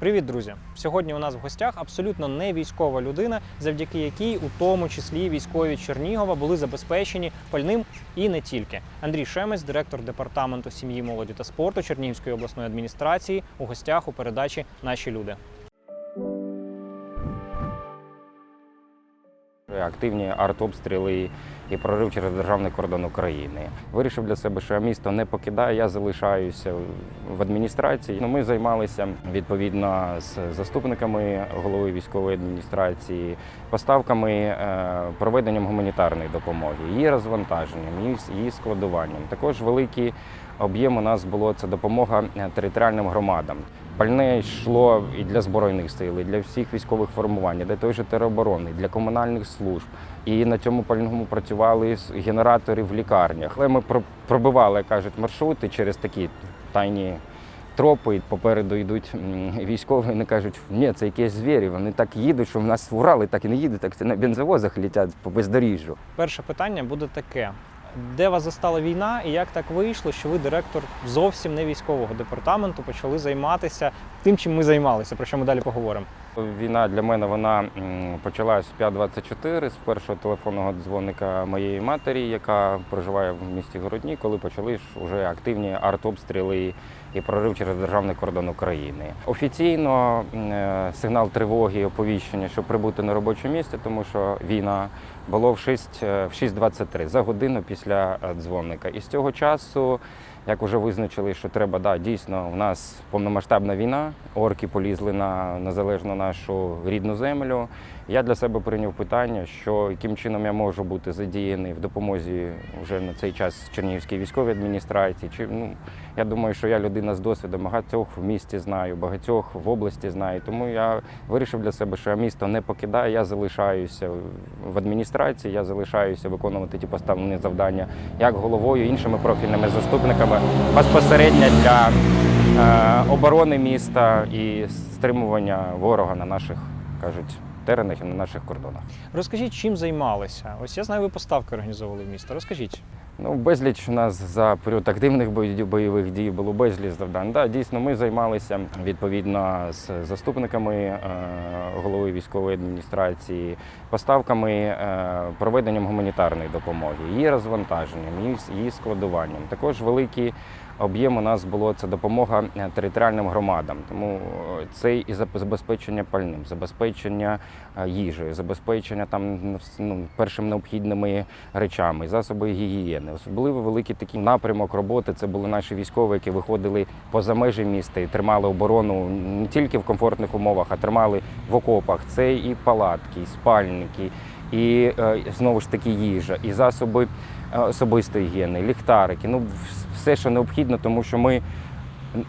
Привіт, друзі! Сьогодні у нас в гостях абсолютно не військова людина, завдяки якій, у тому числі військові Чернігова, були забезпечені пальним і не тільки. Андрій Шемець, директор департаменту сім'ї, молоді та спорту Чернігівської обласної адміністрації, у гостях у передачі Наші люди. Активні артобстріли і прорив через державний кордон України. Вирішив для себе, що я місто не покидаю, я залишаюся в адміністрації. Ну, Ми займалися відповідно з заступниками голови військової адміністрації, поставками, е, проведенням гуманітарної допомоги, її розвантаженням, її, складуванням. Також великий об'єм у нас було це допомога е, територіальним громадам. Пальне йшло і для збройних сил, і для всіх військових формувань, для той же тероборони, для комунальних служб. І на цьому пальному працювали генератори в лікарнях. Але ми про- пробивали, як кажуть, маршрути через такі тайні тропи. Попереду йдуть військові, вони кажуть, ні, це якісь звірі. Вони так їдуть, що в нас Урали так і не їдуть, так це на бензовозах літять по бездоріжжю. Перше питання буде таке: де вас застала війна, і як так вийшло, що ви директор зовсім не військового департаменту почали займатися тим, чим ми займалися, про що ми далі поговоримо. Війна для мене вона почалась з 5.24, з першого телефонного дзвоника моєї матері, яка проживає в місті Городні, коли почали ж уже активні артобстріли і прорив через державний кордон України. Офіційно е, сигнал тривоги, оповіщення, щоб прибути на робоче місце, тому що війна було в 6, е, в 6.23 за годину після е, дзвоника. І з цього часу як вже визначили, що треба, да, дійсно, у нас повномасштабна війна, орки полізли на незалежну нашу рідну землю. Я для себе прийняв питання, що яким чином я можу бути задіяний в допомозі вже на цей час Чернігівській військовій адміністрації. Чи ну я думаю, що я людина з досвідом, багатьох в місті знаю, багатьох в області знаю. Тому я вирішив для себе, що я місто не покидаю. Я залишаюся в адміністрації, я залишаюся виконувати ті поставлені завдання як головою, іншими профільними заступниками безпосередньо для е, оборони міста і стримування ворога на наших кажуть теренах і на наших кордонах. Розкажіть, чим займалися? Ось я знаю, ви поставки організовували в місто. Розкажіть. Ну, безліч у нас за період активних бойових дій було безліч завдань. Да, дійсно, ми займалися відповідно з заступниками е, голови військової адміністрації, поставками, е, проведенням гуманітарної допомоги, її розвантаженням, її, складуванням. Також великий об'єм у нас було це допомога е, територіальним громадам. Тому е, це і заб- забезпечення пальним, забезпечення е, їжею, забезпечення там ну, першими необхідними речами, засоби гігієни. Особливо великий такий напрямок роботи. Це були наші військові, які виходили поза межі міста і тримали оборону не тільки в комфортних умовах, а тримали в окопах. Це і палатки, і спальники, і знову ж таки їжа, і засоби особистої гігієни, ліхтарики. Ну все, що необхідно, тому що ми.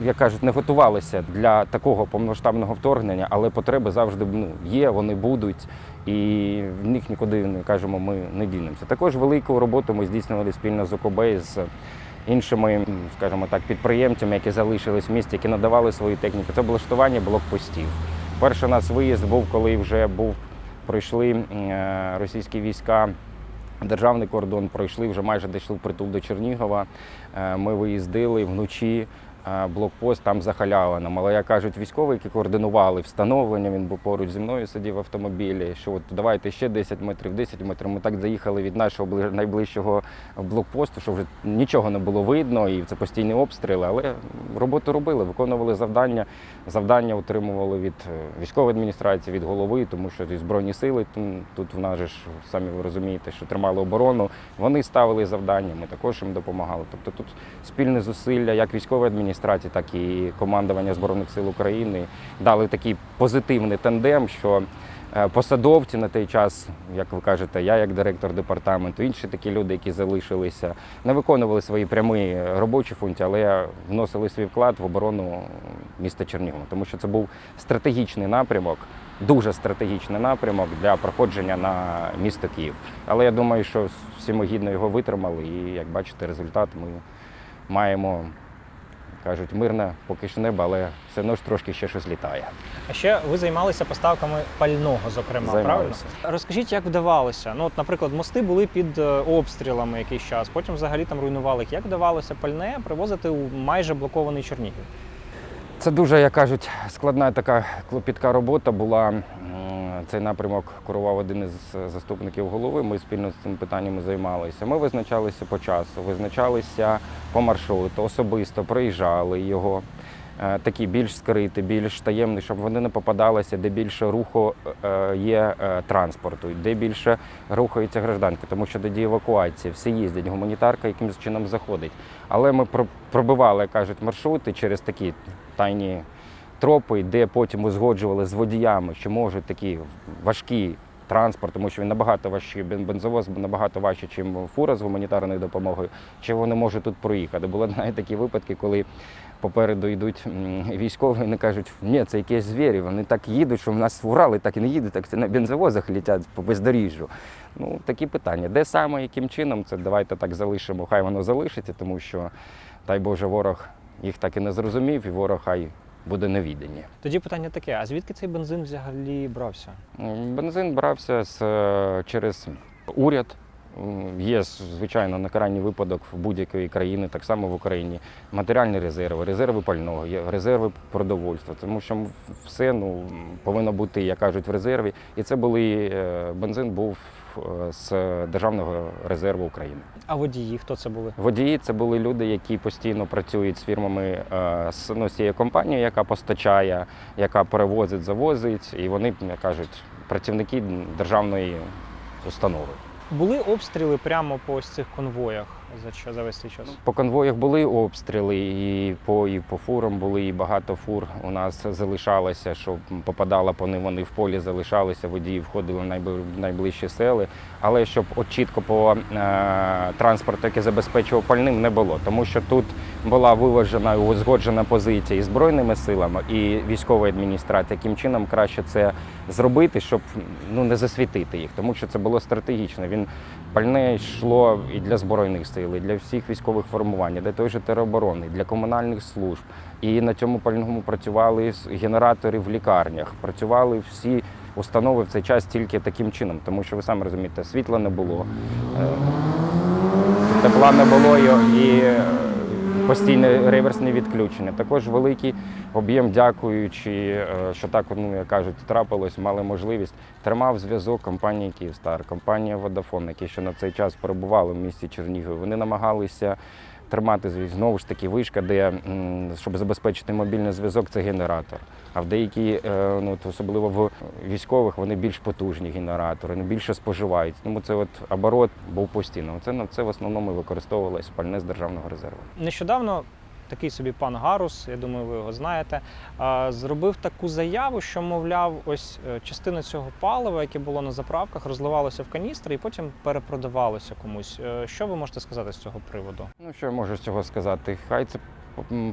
Як кажуть, не готувалися для такого повномасштабного вторгнення, але потреби завжди ну, є, вони будуть, і в них нікуди не кажемо, ми не дінемося. Також велику роботу ми здійснювали спільно з ОКБ з іншими, скажімо так, підприємцями, які залишились в місті, які надавали свою техніку. Це облаштування блокпостів. Перший у нас виїзд був, коли вже був пройшли е, російські війська. Державний кордон пройшли вже майже дійшли в притул до Чернігова. Е, Ми виїздили вночі. Блокпост там за халявином. Але як кажуть військові, які координували встановлення, він був поруч зі мною, сидів в автомобілі. Що от давайте ще 10 метрів, 10 метрів. Ми так заїхали від нашого найближчого блокпосту, що вже нічого не було видно, і це постійні обстріли. Але роботу робили, виконували завдання. Завдання отримували від е, військової адміністрації, від голови, тому що і збройні сили тут в нас же ж самі ви розумієте, що тримали оборону. Вони ставили завдання, ми також їм допомагали. Тобто тут спільне зусилля як військової адміністрації, так і командування Збройних сил України дали такий позитивний тандем, що е, посадовці на той час, як ви кажете, я як директор департаменту, інші такі люди, які залишилися, не виконували свої прямі робочі функції, але вносили свій вклад в оборону міста Чернігова, тому що це був стратегічний напрямок. Дуже стратегічний напрямок для проходження на місто Київ. Але я думаю, що всі ми гідно його витримали, і як бачите, результат ми маємо, кажуть, мирне поки що небо, але все одно ж трошки ще щось літає. А ще ви займалися поставками пального, зокрема, правильно? Розкажіть, як вдавалося? Ну, от, наприклад, мости були під е, обстрілами якийсь час, потім взагалі там руйнували їх. Як вдавалося пальне привозити у майже блокований Чернігів? Це дуже, як кажуть, складна така клопітка робота була. Цей напрямок курував один із заступників голови. Ми спільно з цим питаннями займалися. Ми визначалися по часу, визначалися по маршруту, особисто проїжджали його. Е, Такі більш скриті, більш таємні, щоб вони не попадалися, де більше руху е, є е, транспорту, де більше рухаються гражданки, тому що тоді евакуація, всі їздять, гуманітарка якимось чином заходить. Але ми про- пробивали, кажуть, маршрути через такі тайні тропи, де потім узгоджували з водіями, що можуть такі важкі транспорт, тому що він набагато важчий, бен- бензовоз набагато важче, ніж фура з гуманітарною допомогою, чи вони можуть тут проїхати. Були навіть такі випадки, коли попереду йдуть військові, вони кажуть, ні, це якісь звірі, вони так їдуть, що в нас Урали так і не їдуть, так це на бензовозах літять по бездоріжжю. Ну, такі питання. Де саме, яким чином, це давайте так залишимо, хай воно залишиться, тому що, дай Боже, ворог їх так і не зрозумів, і ворог хай буде невіддані. Тоді питання таке: а звідки цей бензин взагалі брався? Бензин брався з, е, через уряд. Є, звичайно, на крайній випадок в будь-якої країни, так само в Україні. Матеріальні резерви, резерви пального, резерви продовольства, тому що все ну, повинно бути, як кажуть, в резерві. І це були е, бензин був е, з Державного резерву України. А водії, хто це були? Водії це були люди, які постійно працюють з фірмами е, з ну, з цією компанією, яка постачає, яка перевозить, завозить, і вони, як кажуть, працівники державної установи. Були обстріли прямо по ось цих конвоях за, що- за весь цей час? По конвоях були обстріли, і по, і по фурам були, і багато фур у нас залишалося, що попадало по ним, вони в полі залишалися, водії входили в найбли- найближчі сели. Але щоб от чітко по е, транспорту, який забезпечував пальним, не було. Тому що тут була виважена узгоджена позиція і Збройними силами, і військовою адміністрацією, яким чином краще це зробити, щоб ну, не засвітити їх, тому що це було стратегічно. Він пальне йшло і для збройних сил, і для всіх військових формувань, і для той же тероборони, для комунальних служб. І на цьому пальному працювали генератори в лікарнях, працювали всі установи в цей час тільки таким чином, тому що ви самі розумієте, світла не було, е, тепла не було і- постійне реверсне відключення. Також великий об'єм, дякуючи, е, що так, ну як кажуть, трапилось, мали можливість. Тримав зв'язок компанії Київстар, компанія Водафон, які ще на цей час перебували в місті Чернігів. Вони намагалися тримати знову ж таки вишка, де щоб забезпечити мобільний зв'язок, це генератор. А в деякі, е, ну особливо в військових, вони більш потужні генератори, вони більше споживають. Тому це от оборот був постійно. Це на це в основному використовувалось пальне з державного резерву. Нещодавно такий собі пан Гарус, я думаю, ви його знаєте, зробив таку заяву, що, мовляв, ось е, частина цього палива, яке було на заправках, розливалося в каністри і потім перепродавалося комусь. Е, Що ви можете сказати з цього приводу? Ну що я можу з цього сказати? Хай це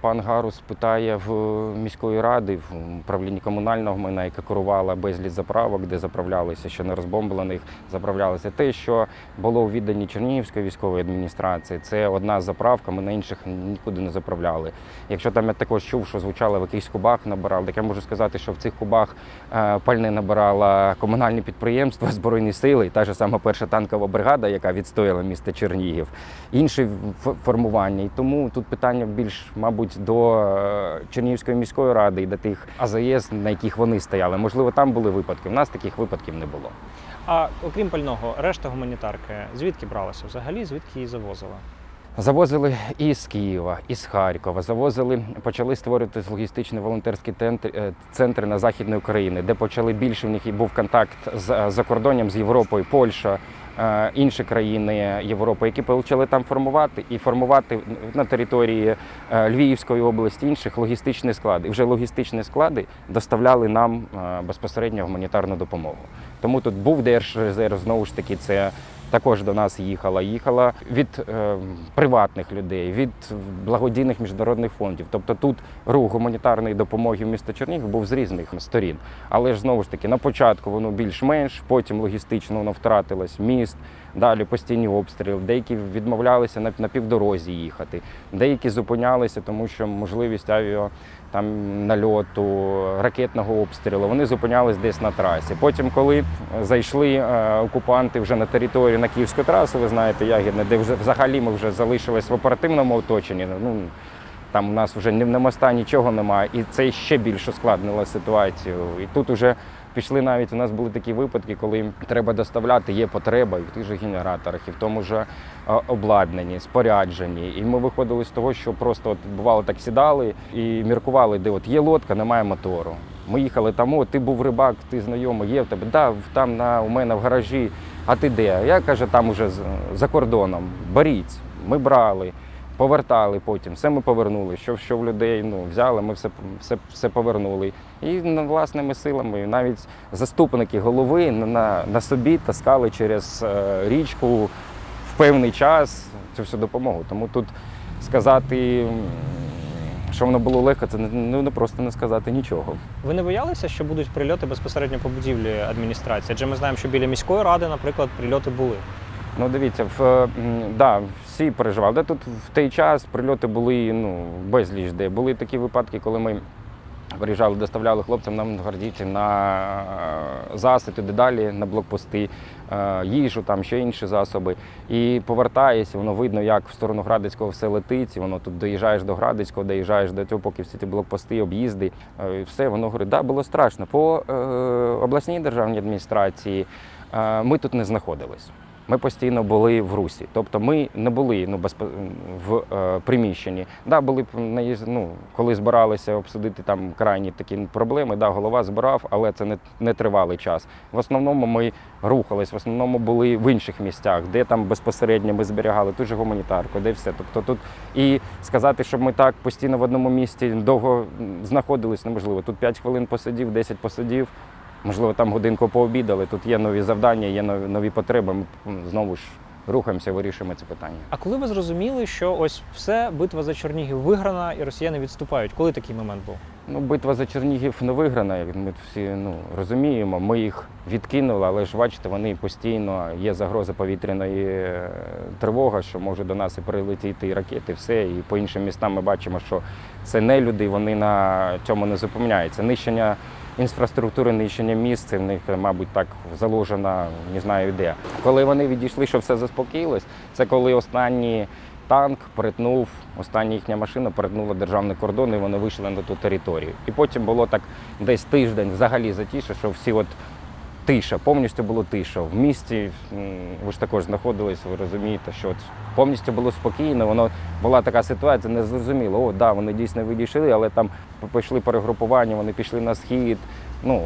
пан Гарус питає в міської ради, в управлінні комунального майна, яка керувала безліч заправок, де заправлялися ще не розбомблених, заправлялися те, що було у відданні Чернігівської військової адміністрації. Це одна заправка, ми на інших нікуди не заправляли. Якщо там я також чув, що звучало в якихось кубах набирали, так я можу сказати, що в цих кубах е, пальне набирала комунальні підприємства, збройні сили, і та ж сама перша танкова бригада, яка відстояла місто Чернігів, інші формування. І тому тут питання більш, мабуть, до е, Чернігівської міської ради і до тих АЗС, на яких вони стояли. Можливо, там були випадки. У нас таких випадків не було. А окрім пального, решта гуманітарки звідки бралася взагалі? Звідки її завозили? Завозили і з Києва, і з Харкова. Завозили, почали створювати логістичні волонтерські е, центри на західної України, де почали більше в них і був контакт з е, закордонням з Європою, Польща, інші країни Європи, які почали там формувати і формувати на території е, Львівської області інших логістичні склади. І вже логістичні склади доставляли нам е, безпосередньо гуманітарну допомогу. Тому тут був держрезерв, знову ж таки, це також до нас їхала. Їхала від е, приватних людей, від благодійних міжнародних фондів. Тобто тут рух гуманітарної допомоги в місто Чернігів був з різних сторін. Але ж знову ж таки на початку воно більш-менш, потім логістично воно втратилось. Міст, далі постійні обстріли. Деякі відмовлялися на, на півдорозі їхати, деякі зупинялися, тому що можливість авіо там нальоту, ракетного обстрілу. Вони зупинялись десь на трасі. Потім, коли зайшли е, окупанти вже на територію на Київську трасу, ви знаєте, Ягідне, де вже взагалі ми вже залишились в оперативному оточенні. Ну Там у нас вже ні на моста нічого немає, і це ще більше ускладнило ситуацію. І тут уже пішли навіть. У нас були такі випадки, коли треба доставляти, є потреба і в тих же генераторах, і в тому же е, обладнанні, спорядженні. І ми виходили з того, що просто от бувало так сідали і міркували, де от є лодка, немає мотору. Ми їхали там, о, ти був рибак, ти знайомий, є в тебе. Да, там на, у мене в гаражі. А ти де? Я каже, там уже за кордоном. Беріть. Ми брали, повертали потім. Все ми повернули. Що, що в людей ну, взяли, ми все, все, все повернули. І ну, власними силами навіть заступники голови на, на, собі таскали через е, річку в певний час цю всю допомогу. Тому тут сказати, що воно було легко, це ну, не просто не сказати нічого. Ви не боялися, що будуть прильоти безпосередньо по будівлі адміністрації? Адже ми знаємо, що біля міської ради, наприклад, прильоти були. Ну, дивіться, в, да, всі переживали. Де тут в той час прильоти були ну, безліч де. Були такі випадки, коли ми виїжджали, доставляли хлопцям на гвардійці на е, засід, туди далі, на блокпости, е, їжу, там ще інші засоби. І повертаєшся, воно видно, як в сторону Градицького все летить, воно тут доїжджаєш до Градицького, доїжджаєш до цього, поки всі ті блокпости, об'їзди. е, і все, воно говорить, да, було страшно. По е, обласній державній адміністрації е, ми тут не знаходились. Ми постійно були в русі, тобто ми не були ну, безпо... в е, приміщенні. Да, були ну, коли збиралися обсудити там крайні такі проблеми, да, голова збирав, але це не, не тривалий час. В основному ми рухались, в основному були в інших місцях, де там безпосередньо ми зберігали ту же гуманітарку, де все. Тобто тут і сказати, щоб ми так постійно в одному місці довго знаходились, неможливо. Тут 5 хвилин посидів, 10 посидів. Можливо, там годинку пообідали, тут є нові завдання, є нові, нові потреби. Ми знову ж рухаємося, вирішуємо це питання. А коли ви зрозуміли, що ось все, битва за Чернігів виграна і росіяни відступають? Коли такий момент був? Ну, битва за Чернігів не виграна, як ми всі ну, розуміємо. Ми їх відкинули, але ж бачите, вони постійно є загроза повітряної е, тривоги, що може до нас і прилетіти і ракети, все. І по іншим містам ми бачимо, що це не люди, вони на цьому не зупиняються. Нищення інфраструктури, нищення міст, це в них, мабуть, так заложено, не знаю де. Коли вони відійшли, що все заспокоїлось, це коли останній танк перетнув, остання їхня машина перетнула державний кордон, і вони вийшли на ту територію. І потім було так десь тиждень взагалі затіше, що всі от тиша, повністю було тиша. В місті ви ж також знаходились, ви розумієте, що повністю було спокійно. Воно була така ситуація, не зрозуміло. О, да, вони дійсно відійшли, але там пішли перегрупування, вони пішли на схід. Ну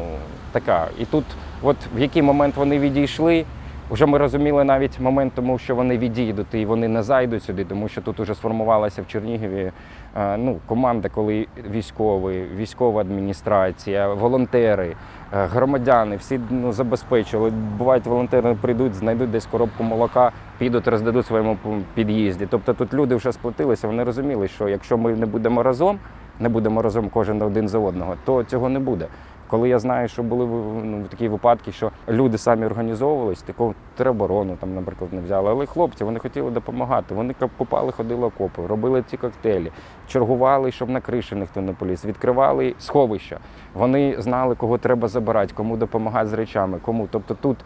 така. І тут, от в який момент вони відійшли. Вже ми розуміли навіть момент, тому що вони відійдуть і вони не зайдуть сюди, тому що тут вже сформувалася в Чернігові е, ну, команда, коли військові, військова адміністрація, волонтери, громадяни, всі ну, забезпечили. Бувають, волонтери прийдуть, знайдуть десь коробку молока, підуть, роздадуть своєму під'їзді. Тобто тут люди вже сплатилися, вони розуміли, що якщо ми не будемо разом, не будемо разом кожен один за одного, то цього не буде. Коли я знаю, що були ну, такі випадки, що люди самі організовувались, таку тероборону там, наприклад, не взяли. Але хлопці вони хотіли допомагати. Вони копали, ходили окопи, робили ці коктейлі, чергували, щоб на криші ніхто не поліз, відкривали сховища. Вони знали, кого треба забирати, кому допомагати з речами, кому. Тобто тут.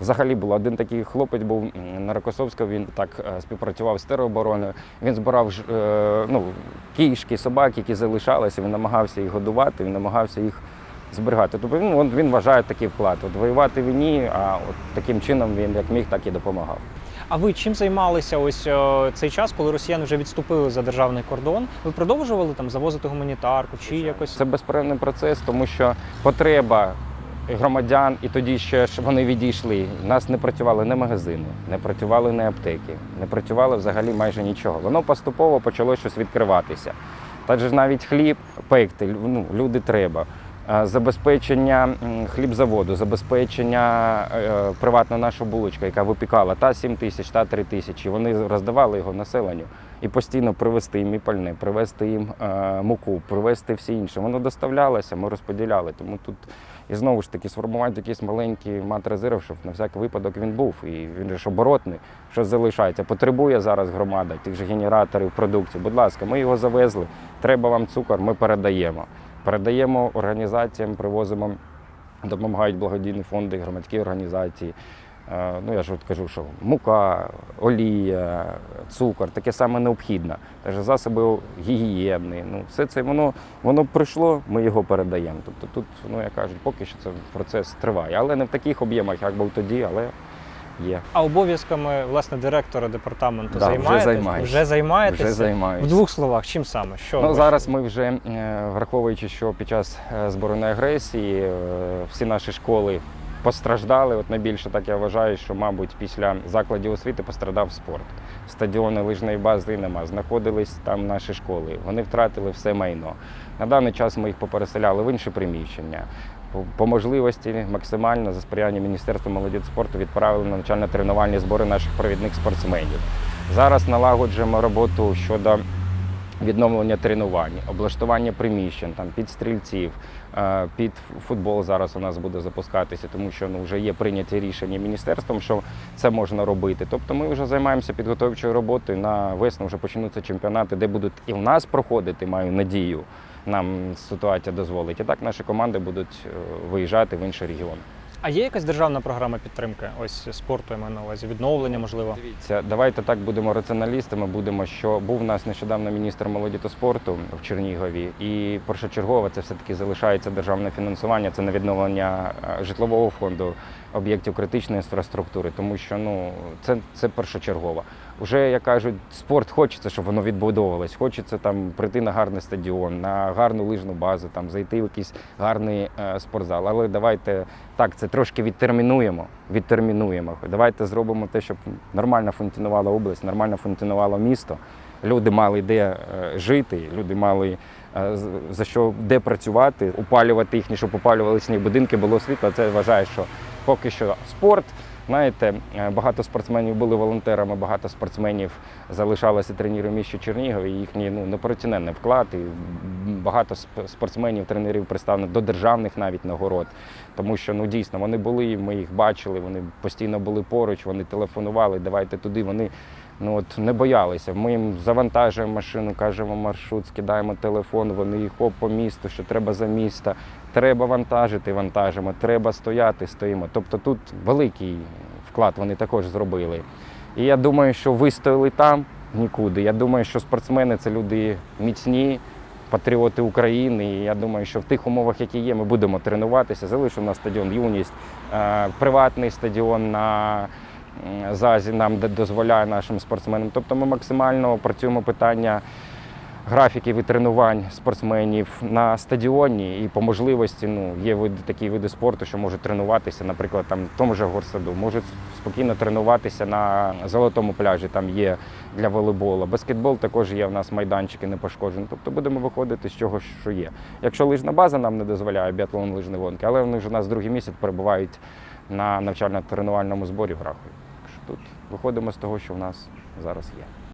Взагалі був один такий хлопець був на Рокосовська, він так е, співпрацював з теробороною. Він збирав е, ну, кішки, собаки, які залишалися, він намагався їх годувати, він намагався їх зберігати. Тобто він, от він вважає такий вклад. От воювати війні, а от таким чином він як міг, так і допомагав. А ви чим займалися ось е, цей час, коли росіяни вже відступили за державний кордон? Ви продовжували там завозити гуманітарку чи якось Це безперервний процес, тому що потреба громадян, і тоді ще ж вони відійшли. У нас не працювали не магазини, не працювали не аптеки, не працювали взагалі майже нічого. Воно поступово почало щось відкриватися. Та ж навіть хліб пекти, ну, люди треба. Е, Забезпечення хлібзаводу, забезпечення е, приватна наша булочка, яка випікала та 7 тисяч, та 3 тисячі. Вони роздавали його населенню і постійно привезти їм і пальне, привезти їм е, муку, привезти всі інше. Воно доставлялося, ми розподіляли. Тому тут і знову ж таки сформувати якийсь маленький мат-резерв, щоб на всякий випадок він був. І він ж оборотний, що залишається. Потребує зараз громада тих же генераторів, продуктів. Будь ласка, ми його завезли. Треба вам цукор, ми передаємо. Передаємо організаціям, привозимо, допомагають благодійні фонди, громадські організації. Е, Ну, я ж от кажу, що мука, олія, цукор, таке саме необхідне. Теж засоби гігієни. Ну, все це воно, воно прийшло, ми його передаємо. Тобто тут, ну я кажу, поки що це процес триває. Але не в таких об'ємах, як був тоді, але є. А обов'язками власне директора департаменту Да, вже займаєтесь? Вже займаєтеся? Вже В двох словах, чим саме? Що Ну, зараз ми вже, е, враховуючи, що під час е, збройної агресії е, всі наші школи постраждали. От найбільше так я вважаю, що, мабуть, після закладів освіти пострадав спорт. Стадіони лижної бази нема. Знаходились там наші школи. Вони втратили все майно. На даний час ми їх попереселяли в інші приміщення. По- можливості максимально за сприяння Міністерства молоді та спорту відправили на навчально-тренувальні збори наших провідних спортсменів. Зараз налагоджуємо роботу щодо відновлення тренувань, облаштування приміщень там під стрільців, е, під футбол зараз у нас буде запускатися, тому що ну вже є прийняті рішення міністерством, що це можна робити. Тобто ми вже займаємося підготовчою роботою. На весну вже почнуться чемпіонати, де будуть і в нас проходити, маю надію. Нам ситуація дозволить. І так наші команди будуть е, виїжджати в інші регіони. А є якась державна програма підтримки? Ось спорту я маю на увазі, відновлення, можливо. Дивіться, давайте так будемо раціоналістами. Будемо, що був у нас нещодавно міністр молоді та спорту в Чернігові, і першочергово це все таки залишається державне фінансування. Це на відновлення е, житлового фонду об'єктів критичної інфраструктури, тому що ну це, це першочергово. Уже як кажуть, спорт хочеться, щоб воно відбудовувалось. Хочеться там прийти на гарний стадіон, на гарну лижну базу, там зайти в якийсь гарний е, спортзал. Але давайте так, це трошки відтермінуємо. Відтермінуємо. Давайте зробимо те, щоб нормально функціонувала область, нормально функціонувало місто. Люди мали де е, жити, люди мали е, за що де працювати, опалювати їхні, щоб опалювали їхні будинки, було світло. Це вважаю, що поки що спорт. Знаєте, е, багато спортсменів були волонтерами, багато спортсменів залишалися тренером в Чернігові. Їхній ну, непроціненний вклад. І багато спортсменів, тренерів представлено до державних навіть нагород. Тому що ну дійсно вони були, ми їх бачили, вони постійно були поруч, вони телефонували, давайте туди. Вони ну от не боялися. Ми їм завантажуємо машину, кажемо маршрут, скидаємо телефон, вони їх оп по місту, що треба за міста. Треба вантажити, вантажимо, треба стояти, стоїмо. Тобто тут великий вклад вони також зробили. І я думаю, що вистояли там нікуди. Я думаю, що спортсмени це люди міцні, патріоти України. І я думаю, що в тих умовах, які є, ми будемо тренуватися. Залишив на стадіон юність, е, приватний стадіон на ЗАЗі нам дозволяє нашим спортсменам. Тобто ми максимально працюємо питання графіків і тренувань спортсменів на стадіоні, і по можливості ну, є види, такі види спорту, що можуть тренуватися, наприклад, там в тому же горсаду, можуть спокійно тренуватися на золотому пляжі, там є для волейболу. Баскетбол також є в нас майданчики не пошкоджені. Тобто будемо виходити з чого, що є. Якщо лижна база нам не дозволяє біатлон лижні гонки, але вони вже у нас другий місяць перебувають на навчально-тренувальному зборі в Рахові. Тут виходимо з того, що в нас зараз є.